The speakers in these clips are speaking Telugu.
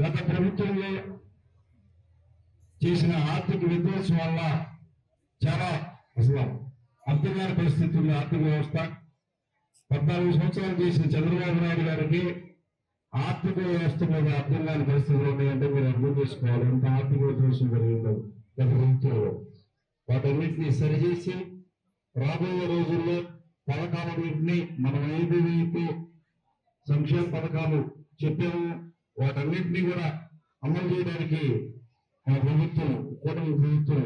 గత ప్రభుత్వంలో చేసిన ఆర్థిక విధ్వంసం వల్ల చాలా అసలు అర్థమైన పరిస్థితి ఉంది ఆర్థిక వ్యవస్థ. పద్నాలుగు సంవత్సరాలు చేసిన చంద్రబాబు నాయుడు గారికి ఆర్థిక వ్యవస్థ మీద అర్థం కాని పరిస్థితులు ఉన్నాయంటే మీరు అర్థం చేసుకోవాలి. ఎంత ఆర్థిక విధ్వంసం జరిగిందో గత ప్రభుత్వంలో. వాటన్నిటిని సరిచేసి రాబోయే రోజుల్లో పథకాలన్నింటినీ మనం ఏదైతే సంక్షేమ పథకాలు చెప్పాము. వాటన్నింటినీ కూడా అమలు చేయడానికి మన ప్రభుత్వం కూటమి ప్రభుత్వం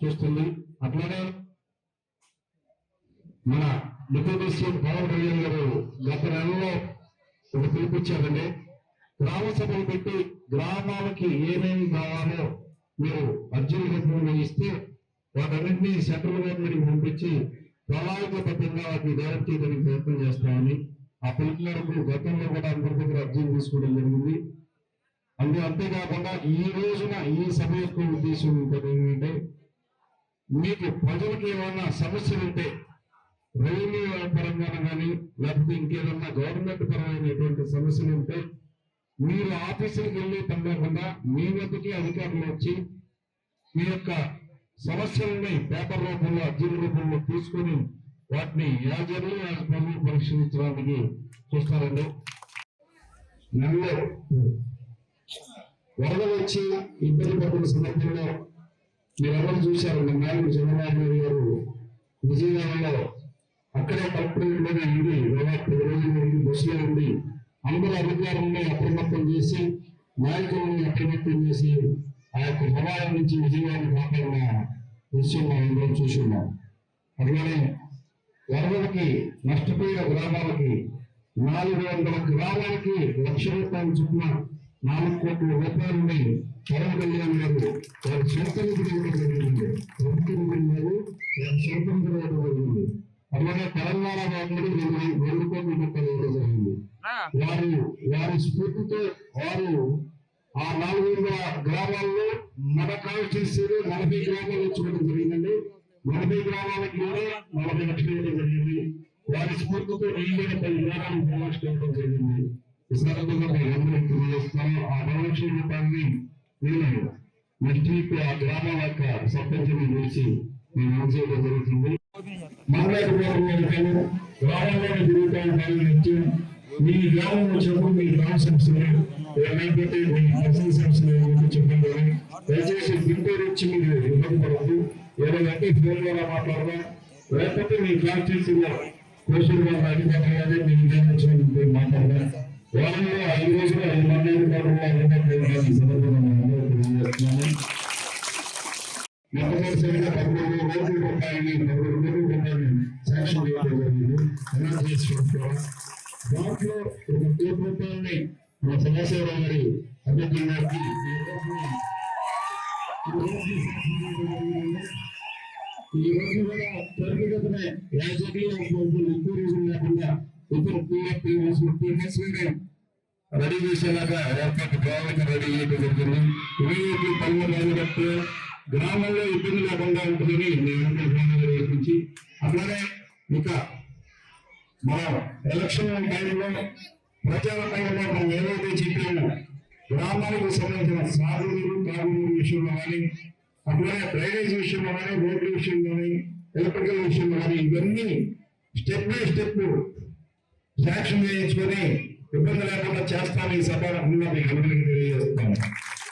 చూస్తుంది. అట్లానే మన డిప్యూటీ సీఎం పవన్ కళ్యాణ్ గారు గత నెలలో ఒక పిలిపించారండి గ్రామ సభలు పెట్టి గ్రామాలకి ఏమేమి కావాలో మీరు అర్జీలు రూపంలో ఇస్తే వాటన్నింటినీ సెంట్రల్ గవర్నమెంట్కి పంపించి ప్రణాళికబద్ధంగా వాటిని డెవలప్ చేయడానికి ప్రయత్నం చేస్తామని ఆ పిలుపు గతంలో కూడా అందరి దగ్గర అర్జీలు తీసుకోవడం జరిగింది. అందు అంతేకాకుండా ఈ రోజున ఈ సభ యొక్క ఉద్దేశం ఇంకోటి ఏంటంటే మీకు ప్రజలకు ఏమైనా సమస్యలు ఉంటే రెవెన్యూ పరంగా కానీ లేకపోతే ఇంకేదన్నా గవర్నమెంట్ పరమైనటువంటి సమస్యలు ఉంటే మీరు ఆఫీసులకు వెళ్ళి పని మీ వద్దకి అధికారులు వచ్చి మీ యొక్క సమస్యలని పేపర్ రూపంలో అర్జీల రూపంలో తీసుకొని వాటిని యాజర్లు యాజమాన్యం పరిశీలించడానికి చూస్తారండి? నెలలో వరద వచ్చి ఇబ్బంది పడుతున్న సందర్భంలో మీరెవరు చూశారండి. నాయకుడు చంద్రబాబు నాయుడు గారు విజయనగరంలో అక్కడే కలెక్టరేట్లోనే ఉండి దాదాపు పది రోజుల వరకు బస్సులో ఉండి అందరూ అధికారులను అప్రమత్తం చేసి నాయకులను అప్రమత్తం చేసి ఆ యొక్క ప్రమాదం నుంచి విజయవాడ కాపాడిన దృశ్యం మనం అందరం చూసి ఉన్నాం. అట్లానే వరదలకి నష్టపోయిన గ్రామాలకి నాలుగు వందల గ్రామాలకి లక్ష రూపాయలు చొప్పున నాలుగు కోట్ల రూపాయలని పవన్ కళ్యాణ్ గారు వారి సొంత జరిగింది. ప్రభుత్వ గారు వారి సొంత జరిగింది. అలాగే తెలంగాణ రెండు రెండు కోట్ల రూపాయలు ఇవ్వడం జరిగింది. వారు వారి స్ఫూర్తితో వారు ఆ నాలుగు వందల గ్రామాల్లో మన కాన్స్టిట్యూన్సీలో నలభై గ్రామాలు చూడడం జరిగిందండి. నలభై గ్రామాలకు కూడా నలభై లక్షలు ఇవ్వడం జరిగింది. వారి స్ఫూర్తితో రెండు పది గ్రామాలు ప్రమోషన్ ఇవ్వడం జరిగింది ఆ రూపాన్ని నేను నెక్స్ట్ వీక్ ఆ గ్రామాల యొక్క సర్పంచ్ని పిలిచి నేను అందజేయడం జరుగుతుంది. మాట్లాడుకోవడం గ్రామంలో తిరుగుతూ నిత్యం మీ గ్రామం వచ్చినప్పుడు మీ గ్రామ సంస్థలు ఏమైపోతే మీ ప్రజల దయచేసి ఇచ్చి మీరు ఇబ్బంది పడద్దు ఏదైనా ఫోన్ ద్వారా మాట్లాడదాం. లేకపోతే మీ కాన్స్టిట్యూన్సీలో కోసూరు గారు అధికారులు కానీ మీ ఇండియా వచ్చిన వారంలో ఐదు రోజులు ఐదు మంది అధికారులు ఈ సందర్భంగా తెలియజేస్తున్నాను. మొట్టమొదటిసారిగా శాంక్షన్ చేయడం జరిగింది. దాంట్లో ఒక కోటి రూపాయలని మా సమాచారం గారి అభివృద్ధి గారికి ఈ రోజు కూడా త్వరితగతినే యాజకీయ లేకుండా ఇద్దరు పిఎఫ్ రెడీ చేసేలాగా ఏర్పాటు ప్రణాళిక రెడీ చేయడం జరిగింది ఇమీడియట్లీ పనులు మొదలుపెట్టి గ్రామంలో ఇబ్బంది లేకుండా ఉంటుందని నేను అనుకుంటున్నాను నిర్వహించి అట్లానే ఇంకా మనం ఎలక్షన్ టైంలో ప్రచార టైంలో మనం ఏదైతే చెప్పామో గ్రామానికి సంబంధించిన సాగునీరు కానీ అట్లాగే డ్రైనేజ్ విషయంలో కానీ రోడ్ల విషయంలో కానీ ఎలక్ట్రికల్ విషయంలో కానీ ఇవన్నీ స్టెప్ బై స్టెప్ శాంక్షన్ చేయించుకొని ఇబ్బంది లేకుండా చేస్తాను ఈ సభ మీకు అందరికీ తెలియజేస్తాను